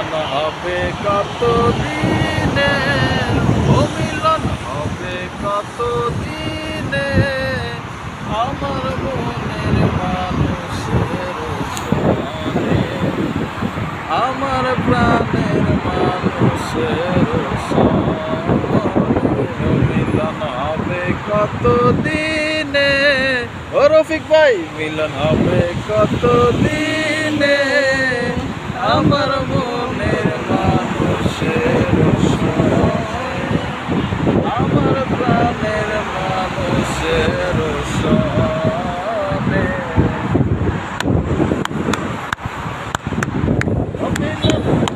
মিলন হবে কত দিনে ও মিলন হবে কত দিনে আমার মনের মানুষের আমার প্রাণের মানুষের মিলন হবে কত দিনে ও রফিক ভাই, মিলন হবে কত দিনে আমার মনের মানুষের সনে আমার প্রাণের মানুষের সবে মিলন